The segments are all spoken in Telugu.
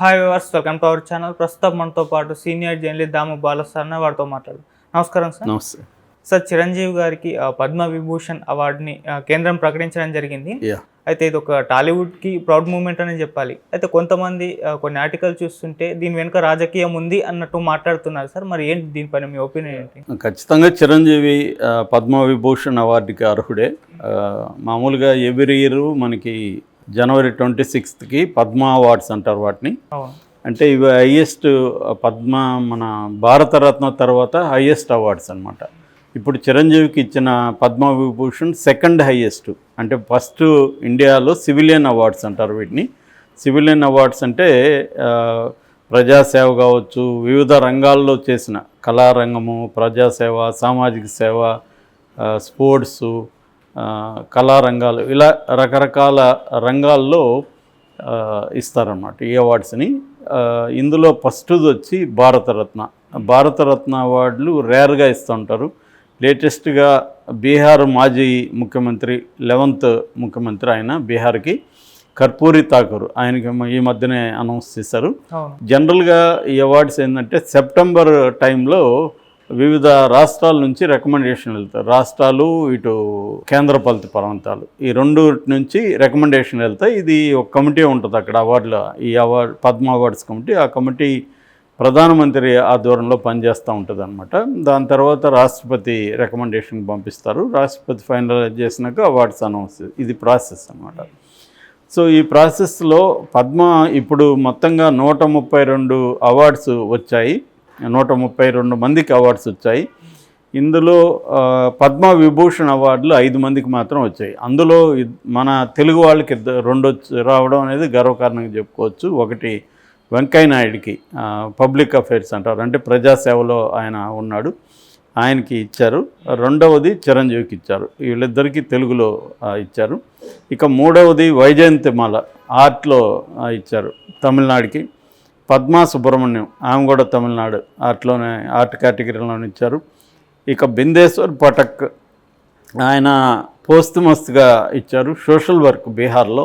Hi viewers welcome to our channel ప్రస్తుతం మనతో పాటు సీనియర్ జర్నలిస్ట్ దాము బాలసార్ అన్న వారితో మాట్లాడు నమస్కారం సార్ నమస్తే. సార్ చిరంజీవి గారికి పద్మ విభూషణ్ అవార్డుని కేంద్రం ప్రకటించడం జరిగింది. అయితే ఇది ఒక టాలీవుడ్కి ప్రౌడ్ మూమెంట్ అని చెప్పాలి. అయితే కొంతమంది కొన్ని ఆర్టికల్ చూస్తుంటే దీని వెనుక రాజకీయం ఉంది అన్నట్టు మాట్లాడుతున్నారు సార్ మరి ఏంటి దీనిపైన మీ ఒపీనియన్ ఏంటి? ఖచ్చితంగా చిరంజీవి ఆ, పద్మవిభూషణ్ అవార్డుకి అర్హుడే. మామూలుగా ఎవ్రీ ఇయర్ మనకి జనవరి ట్వంటీ సిక్స్త్కి పద్మ అవార్డ్స్ అంటారు వాటిని. అంటే ఇవి హయ్యెస్ట్ పద్మ మన భారతరత్న తర్వాత హయ్యెస్ట్ అవార్డ్స్ అన్నమాట. ఇప్పుడు చిరంజీవికి ఇచ్చిన పద్మవిభూషణ్ సెకండ్ హయ్యెస్ట్ అంటే ఫస్ట్ ఇండియాలో సివిలియన్ అవార్డ్స్ అంటారు వీటిని. సివిలియన్ అవార్డ్స్ అంటే ప్రజాసేవ కావచ్చు వివిధ రంగాల్లో చేసిన కళారంగము ప్రజాసేవ సామాజిక సేవ స్పోర్ట్సు కళారంగాలు ఇలా రకరకాల రంగాల్లో ఇస్తారన్నమాట ఈ అవార్డ్స్ని. ఇందులో ఫస్ట్ది వచ్చి భారతరత్న. భారతరత్న అవార్డులు రేర్గా ఇస్తుంటారు. లేటెస్ట్గా బీహార్ మాజీ ముఖ్యమంత్రి లెవెంత్ ముఖ్యమంత్రి ఆయన బీహార్కి కర్పూరి ఠాకూర్ ఆయనకి ఈ మధ్యనే అనౌన్స్ చేశారు. జనరల్గా ఈ అవార్డ్స్ ఏంటంటే సెప్టెంబర్ టైంలో వివిధ రాష్ట్రాల నుంచి రికమెండేషన్ వెళ్తాయి. రాష్ట్రాలు ఇటు కేంద్రపాలిత ప్రాంతాలు. ఈ రెండు నుంచి రికమెండేషన్ వెళ్తాయి. ఇది ఒక కమిటీ ఉంటుంది అక్కడ అవార్డుల ఈ అవార్డు పద్మ అవార్డ్స్ కమిటీ. ఆ కమిటీ ప్రధానమంత్రి ఆధ్వర్యంలో పనిచేస్తూ ఉంటుంది అనమాట దాని తర్వాత రాష్ట్రపతి రికమెండేషన్ పంపిస్తారు. రాష్ట్రపతి ఫైనలైజ్ చేసినాక అవార్డ్స్ అనౌన్స్ ఇది ప్రాసెస్ అనమాట సో ఈ ప్రాసెస్లో పద్మ ఇప్పుడు మొత్తంగా నూట ముప్పై రెండు అవార్డ్స్ వచ్చాయి. నూట ముప్పై రెండు మందికి అవార్డ్స్ వచ్చాయి. ఇందులో పద్మ విభూషణ్ అవార్డులు ఐదు మందికి మాత్రం వచ్చాయి. అందులో మన తెలుగు వాళ్ళకి రెండు రావడం అనేది గర్వకారణంగా చెప్పుకోవచ్చు. ఒకటి వెంకయ్యనాయుడికి పబ్లిక్ అఫైర్స్ అంటారు. అంటే ప్రజాసేవలో ఆయన ఉన్నాడు. ఆయనకి ఇచ్చారు. రెండవది చిరంజీవికి ఇచ్చారు. వీళ్ళిద్దరికీ తెలుగులో ఇచ్చారు. ఇక మూడవది వైజయంతిమాల ఆర్ట్లో ఇచ్చారు తమిళనాడుకి. పద్మా సుబ్రహ్మణ్యం ఆమె కూడా తమిళనాడు ఆర్ట్లోనే ఆర్ట్ కేటగిరీలోనే ఇచ్చారు. ఇక బిందేశ్వర్ పటక్ ఆయన పోస్తుమస్గా ఇచ్చారు. సోషల్ వర్క్ బీహార్లో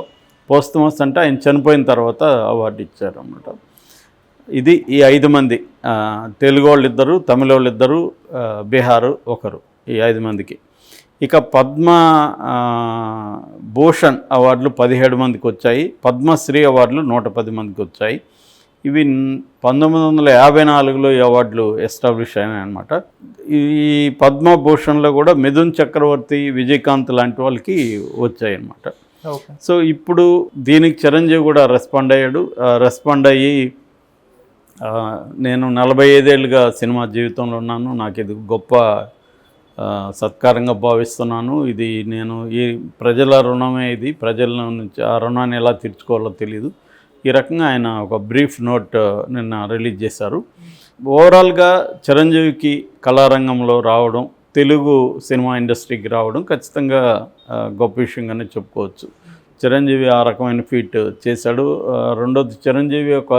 పోస్తుమస్ అంటే ఆయన చనిపోయిన తర్వాత అవార్డు ఇచ్చారు అన్నమాట. ఇది ఈ ఐదు మంది తెలుగు వాళ్ళు ఇద్దరు తమిళ వాళ్ళు ఇద్దరు బీహారు ఒకరు ఈ ఐదు మందికి. ఇక పద్మ భూషణ్ అవార్డులు పదిహేడు మందికి వచ్చాయి. పద్మశ్రీ అవార్డులు నూట పది మందికి వచ్చాయి. ఇవి పంతొమ్మిది వందల యాభై నాలుగులో ఈ అవార్డులు ఎస్టాబ్లిష్ అయినాయి అనమాట ఈ పద్మభూషణ్లో కూడా మిథున్ చక్రవర్తి విజయకాంత్ లాంటి వాళ్ళకి వచ్చాయి అన్నమాట. ఓకే. సో ఇప్పుడు దీనికి చిరంజీవి కూడా రెస్పాండ్ అయ్యాడు. రెస్పాండ్ అయ్యి నేను నలభై ఐదేళ్ళుగా సినిమా జీవితంలో ఉన్నాను. నాకు ఇది గొప్ప సత్కారంగా భావిస్తున్నాను. ఇది నేను ఈ ప్రజల రుణమే ఇది. ప్రజల నుంచి ఆ రుణాన్ని ఎలా తీర్చుకోవాలో తెలియదు ఈ రకంగా ఆయన ఒక బ్రీఫ్ నోట్ uh, నిన్న రిలీజ్ చేశారు. ఓవరాల్గా చిరంజీవికి కళారంగంలో రావడం తెలుగు సినిమా ఇండస్ట్రీకి రావడం ఖచ్చితంగా uh, గొప్ప విషయంగానే చెప్పుకోవచ్చు. చిరంజీవి ఆ రకమైన ఫీట్ చేశాడు. Uh, రెండోది చిరంజీవి ఒక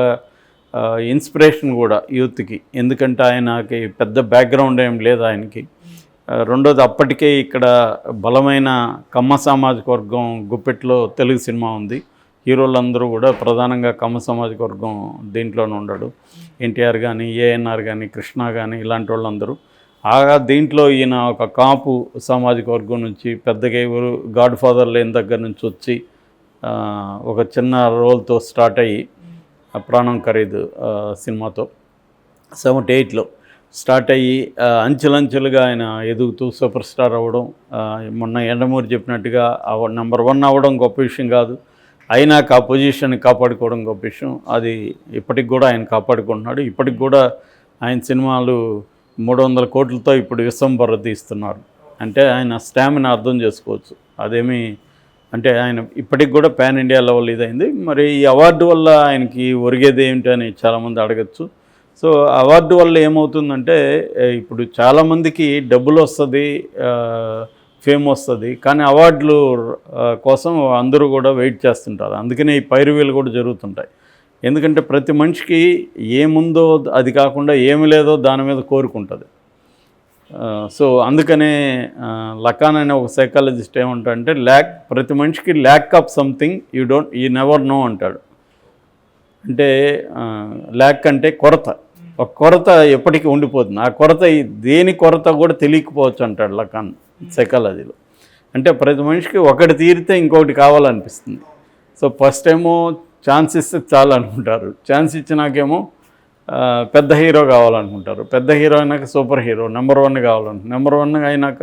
ఇన్స్పిరేషన్ కూడా యూత్కి. ఎందుకంటే ఆయనకి పెద్ద బ్యాక్గ్రౌండ్ ఏం లేదు ఆయనకి. రెండోది అప్పటికే ఇక్కడ బలమైన కమ్మ సామాజిక వర్గం గుప్పెట్లో తెలుగు సినిమా ఉంది. హీరోలందరూ కూడా ప్రధానంగా కమ్మ సమాజిక వర్గం దీంట్లోనే ఉన్నాడు ఎన్టీఆర్ కానీ ఏఎన్ఆర్ కానీ కృష్ణ కానీ ఇలాంటి వాళ్ళందరూ. ఆ దీంట్లో ఈయన ఒక కాపు సామాజిక వర్గం నుంచి పెద్దగా ఎవరు గాడ్ ఫాదర్ లేని దగ్గర నుంచి వచ్చి ఒక చిన్న రోల్తో స్టార్ట్ అయ్యి ప్రాణం ఖరీదు సినిమాతో సెవెంటీ ఎయిట్లో స్టార్ట్ అయ్యి అంచెలంచెలుగా ఆయన ఎదుగుతూ సూపర్ స్టార్ అవ్వడం మొన్న ఎండమూరి చెప్పినట్టుగా నెంబర్ వన్ అవ్వడం గొప్ప విషయం కాదు. అయినాక ఆ పొజిషన్ని కాపాడుకోవడం గొప్ప విషయం. అది ఇప్పటికి కూడా ఆయన కాపాడుకుంటున్నాడు. ఇప్పటికి కూడా ఆయన సినిమాలు మూడు వందల కోట్లతో ఇప్పుడు విశ్వంబర తీస్తున్నారు. అంటే ఆయన స్టామినా అర్థం చేసుకోవచ్చు. అదేమి అంటే ఆయన ఇప్పటికి కూడా పాన్ ఇండియా లెవెల్ ఇదైంది. మరి ఈ అవార్డు వల్ల ఆయనకి ఒరిగేది ఏమిటి అని చాలామంది అడగచ్చు. సో అవార్డు వల్ల ఏమవుతుందంటే ఇప్పుడు చాలామందికి డబ్బులు వస్తుంది ఫేమ్ వస్తుంది. కానీ అవార్డులు కోసం అందరూ కూడా వెయిట్ చేస్తుంటారు. అందుకనే ఈ పైరువీలు కూడా జరుగుతుంటాయి. ఎందుకంటే ప్రతి మనిషికి ఏముందో అది కాకుండా ఏమి లేదో దాని మీద కోరుకుంటుంది. సో అందుకనే లకాన్ అనే ఒక సైకాలజిస్ట్ ఏమంటాడంటే ల్యాక్ ప్రతి మనిషికి lack of something you don't you never know అంటాడు. అంటే ల్యాక్ అంటే కొరత. ఒక కొరత ఎప్పటికీ ఉండిపోతుంది. ఆ కొరత దేని కొరత కూడా తెలియకపోవచ్చు అంటాడు లకాన్ సైకాలజీలో అంటే ప్రతి మనిషికి ఒకటి తీరితే ఇంకొకటి కావాలనిపిస్తుంది. సో ఫస్ట్ ఏమో ఛాన్స్ ఇస్తే చాలు అనుకుంటారు. ఛాన్స్ ఇచ్చినాకేమో పెద్ద హీరో కావాలనుకుంటారు. పెద్ద హీరో అయినాక సూపర్ హీరో నెంబర్ వన్ కావాలనుకుంటారు. నెంబర్ వన్ అయినాక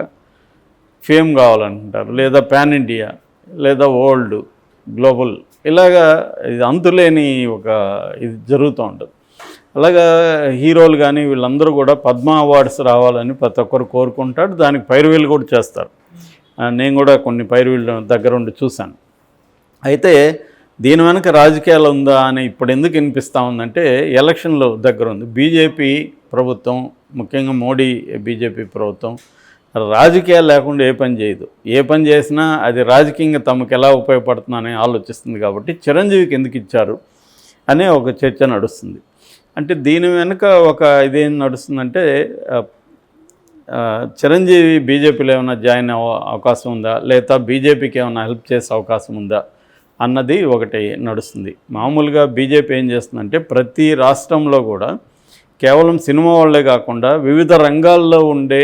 ఫేమ్ కావాలనుకుంటారు. లేదా పాన్ ఇండియా లేదా వరల్డ్ గ్లోబల్ ఇలాగా ఇది అంతులేని ఒక ఇది జరుగుతూ ఉంటుంది. అలాగా హీరోలు కానీ వీళ్ళందరూ కూడా పద్మ అవార్డ్స్ రావాలని ప్రతి ఒక్కరు కోరుకుంటాడు దానికి పైరువీలు కూడా చేస్తారు. నేను కూడా కొన్ని పైరువీళ్ళు దగ్గర ఉండి చూశాను. అయితే దీని వెనక రాజకీయాలు ఉందా అని ఇప్పుడు ఎందుకు వినిపిస్తూ ఉందంటే ఎలక్షన్లు దగ్గర ఉంది బీజేపీ ప్రభుత్వం ముఖ్యంగా మోడీ బీజేపీ ప్రభుత్వం రాజకీయాలు లేకుండా ఏ పని చేయదు. ఏ పని చేసినా అది రాజకీయంగా తమకు ఎలా ఉపయోగపడుతుందని ఆలోచిస్తుంది కాబట్టి చిరంజీవికి ఎందుకు ఇచ్చారు అనే ఒక చర్చ నడుస్తుంది. అంటే దీని వెనుక ఒక ఇదేం నడుస్తుందంటే చిరంజీవి బీజేపీలో ఏమైనా జాయిన్ అవకాశం ఉందా? లేదా బీజేపీకి ఏమైనా హెల్ప్ చేసే అవకాశం ఉందా? అన్నది ఒకటి నడుస్తుంది. మామూలుగా బీజేపీ ఏం చేస్తుందంటే ప్రతి రాష్ట్రంలో కూడా కేవలం సినిమా వాళ్ళే కాకుండా వివిధ రంగాల్లో ఉండే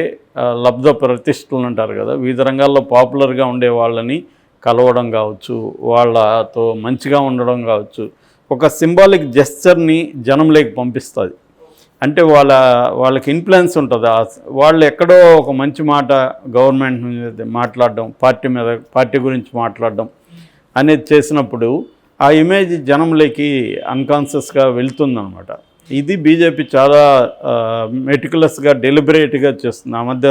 లబ్ధ ప్రతిష్టలు అంటారు కదా వివిధ రంగాల్లో పాపులర్గా ఉండే వాళ్ళని కలవడం కావచ్చు వాళ్ళతో మంచిగా ఉండడం కావచ్చు ఒక సింబాలిక్ జెస్చర్ని జనంలోకి పంపిస్తుంది. అంటే వాళ్ళ వాళ్ళకి ఇన్ఫ్లుయెన్స్ ఉంటుంది. వాళ్ళు ఎక్కడో ఒక మంచి మాట గవర్నమెంట్ మీద మాట్లాడడం పార్టీ మీద పార్టీ గురించి మాట్లాడడం అనేది చేసినప్పుడు ఆ ఇమేజ్ జనంలోకి అన్కాన్షియస్గా వెళ్తుందనమాట ఇది బీజేపీ చాలా మెటికులస్గా డెలిబరేట్గా చేస్తుంది. ఆ మధ్య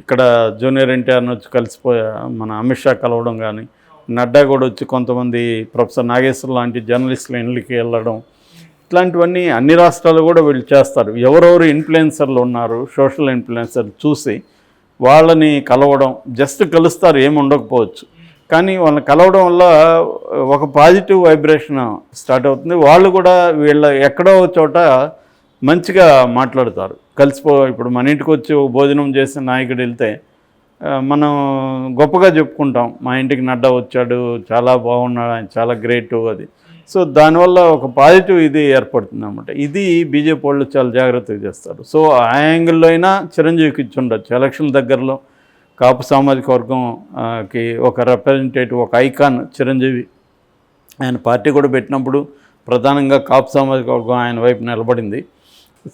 ఇక్కడ జూనియర్ ఎన్టీఆర్ని వచ్చి కలిసిపోయా మన అమిత్ షా కలవడం కానీ నడ్డా కూడా వచ్చి కొంతమంది ప్రొఫెసర్ నాగేశ్వర్ లాంటి జర్నలిస్టుల ఇండ్లకి వెళ్ళడం ఇట్లాంటివన్నీ అన్ని రాష్ట్రాలు కూడా వీళ్ళు చేస్తారు. ఎవరెవరు ఇన్ఫ్లుయెన్సర్లు ఉన్నారు సోషల్ ఇన్ఫ్లుయెన్సర్లు చూసి వాళ్ళని కలవడం జస్ట్ కలుస్తారు ఏమి ఉండకపోవచ్చు. కానీ వాళ్ళని కలవడం వల్ల ఒక పాజిటివ్ వైబ్రేషన్ స్టార్ట్ అవుతుంది. వాళ్ళు కూడా వీళ్ళ ఎక్కడో చోట మంచిగా మాట్లాడతారు. కలిసిపో ఇప్పుడు మన ఇంటికి వచ్చి భోజనం చేసిన నాయకుడు వెళ్తే మనం గొప్పగా చెప్పుకుంటాం మా ఇంటికి నడ్డా వచ్చాడు చాలా బాగున్నాడు ఆయన చాలా గ్రేట్ అది. సో దానివల్ల ఒక పాజిటివ్ ఇది ఏర్పడుతుంది అనమాట ఇది బీజేపీ వాళ్ళు చాలా జాగ్రత్తగా చేస్తారు. సో ఆ యాంగిల్లో అయినా చిరంజీవికి ఇచ్చి ఉండొచ్చు. ఎలక్షన్ దగ్గరలో కాపు సామాజిక వర్గంకి ఒక రిప్రజెంటేటివ్ ఒక ఐకాన్ చిరంజీవి ఆయన పార్టీ కూడా పెట్టినప్పుడు ప్రధానంగా కాపు సామాజిక వర్గం ఆయన వైపు నిలబడింది.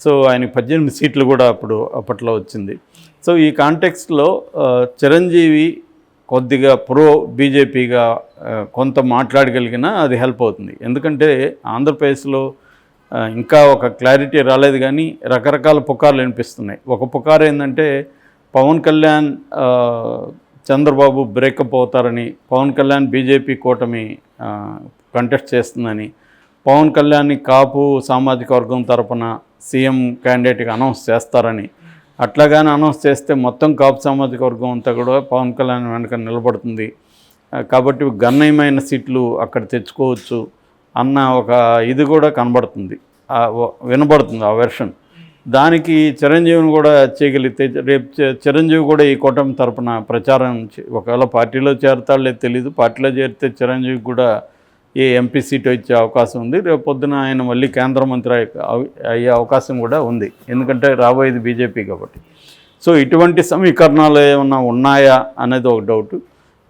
సో ఆయనకి పద్దెనిమిది సీట్లు కూడా అప్పుడు అప్పట్లో వచ్చింది. సో ఈ కాంటెక్స్ట్లో చిరంజీవి కొద్దిగా ప్రో బీజేపీగా కొంత మాట్లాడగలిగినా అది హెల్ప్ అవుతుంది. ఎందుకంటే ఆంధ్రప్రదేశ్లో ఇంకా ఒక క్లారిటీ రాలేదు కానీ రకరకాల పుకార్లు వినిపిస్తున్నాయి. ఒక పుకారు ఏంటంటే పవన్ కళ్యాణ్ చంద్రబాబు బ్రేకప్ అవుతారని పవన్ కళ్యాణ్ బీజేపీ కూటమి కంటెస్ట్ చేస్తుందని పవన్ కళ్యాణ్ని కాపు సామాజిక వర్గం తరపున సీఎం క్యాండిడేట్గా అనౌన్స్ చేస్తారని అట్లాగానే అనౌన్స్ చేస్తే మొత్తం కాపు సామాజిక వర్గం అంతా కూడా పవన్ కళ్యాణ్ వెనక నిలబడుతుంది. కాబట్టి గణనీయమైన సీట్లు అక్కడ తెచ్చుకోవచ్చు అన్న ఒక ఇది కూడా కనబడుతుంది. వినబడుతుంది ఆ వెర్షన్. దానికి చిరంజీవిని కూడా చేయగలిగితే రేపు చిరంజీవి కూడా ఈ కూటమి తరపున ప్రచారం ఒకవేళ పార్టీలో చేరతాడు తెలీదు. పార్టీలో చేరితే చిరంజీవి కూడా ఏ ఎంపీ సీటు ఇచ్చే అవకాశం ఉంది. రేపు పొద్దున ఆయన మళ్ళీ కేంద్ర మంత్రి అయ్యే- అయ్యే అవకాశం కూడా ఉంది. ఎందుకంటే రాబోయేది బీజేపీ కాబట్టి. సో ఇటువంటి సమీకరణాలు ఏమన్నా ఉన్నాయా అనేది ఒక డౌట్.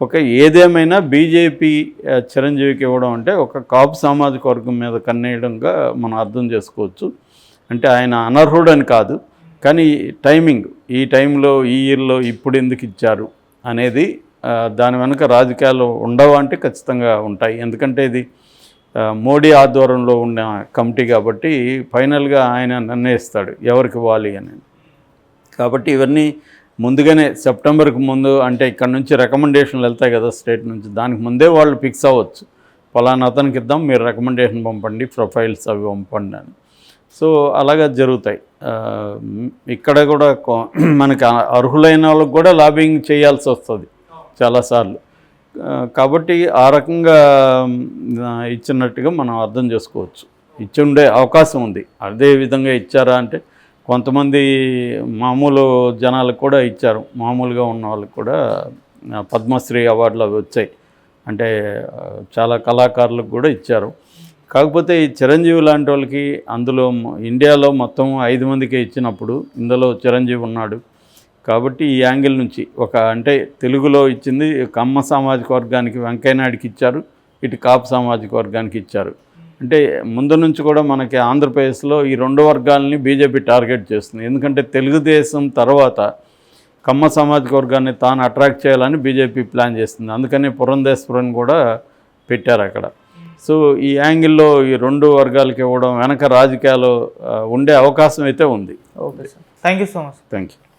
ఒక ఏదేమైనా బీజేపీ చిరంజీవికి ఇవ్వడం అంటే ఒక కాపు సామాజిక వర్గం మీద కన్నేయడంగా మనం అర్థం చేసుకోవచ్చు. అంటే ఆయన అనర్హుడని కాదు. కానీ టైమింగ్ ఈ టైంలో ఈ ఇయర్లో ఇప్పుడు ఎందుకు ఇచ్చారు అనేది దాని వెనుక రాజకీయాలు ఉండవు అంటే ఖచ్చితంగా ఉంటాయి. ఎందుకంటే ఇది మోడీ ఆధ్వర్యంలో ఉన్న కమిటీ కాబట్టి ఫైనల్గా ఆయన నిర్ణయిస్తాడు ఎవరికి ఇవ్వాలి అని. కాబట్టి ఇవన్నీ ముందుగానే సెప్టెంబర్కి ముందు అంటే ఇక్కడ నుంచి రికమెండేషన్లు వెళ్తాయి కదా స్టేట్ నుంచి దానికి ముందే వాళ్ళు ఫిక్స్ అవ్వచ్చు. ఫలానా అతనికి ఇద్దాం మీరు రికమెండేషన్ పంపండి ప్రొఫైల్స్ అవి పంపండి అని. సో అలాగా జరుగుతాయి. ఇక్కడ కూడా మనకి అర్హులైన వాళ్ళకి కూడా లాబింగ్ చేయాల్సి వస్తుంది. చాలాసార్లు. కాబట్టి ఆ రకంగా ఇచ్చినట్టుగా మనం అర్థం చేసుకోవచ్చు. ఇచ్చి ఉండే అవకాశం ఉంది. అదే విధంగా ఇచ్చారా అంటే కొంతమంది మామూలు జనాలకు కూడా ఇచ్చారు. మామూలుగా ఉన్న వాళ్ళకి కూడా పద్మశ్రీ అవార్డులు అవి వచ్చాయి. అంటే చాలా కళాకారులకు కూడా ఇచ్చారు. కాకపోతే ఈ చిరంజీవి లాంటి వాళ్ళకి అందులో ఇండియాలో మొత్తం ఐదు మందికి ఇచ్చినప్పుడు ఇందులో చిరంజీవి ఉన్నాడు. కాబట్టి ఈ యాంగిల్ నుంచి ఒక అంటే తెలుగులో ఇచ్చింది కమ్మ సామాజిక వర్గానికి వెంకయ్యనాయుడికి ఇచ్చారు ఇటు కాపు సామాజిక వర్గానికి ఇచ్చారు. అంటే ముందు నుంచి కూడా మనకి ఆంధ్రప్రదేశ్లో ఈ రెండు వర్గాలని బీజేపీ టార్గెట్ చేస్తుంది. ఎందుకంటే తెలుగుదేశం తర్వాత కమ్మ సామాజిక వర్గాన్ని తాను అట్రాక్ట్ చేయాలని బీజేపీ ప్లాన్ చేస్తుంది. అందుకని పురంధేశ్వరన్ కూడా పెట్టారు అక్కడ. సో ఈ యాంగిల్లో ఈ రెండు వర్గాలకి ఇవ్వడం వెనక రాజకీయాలు ఉండే అవకాశం అయితే ఉంది. Okay sir. Thank you so much thank you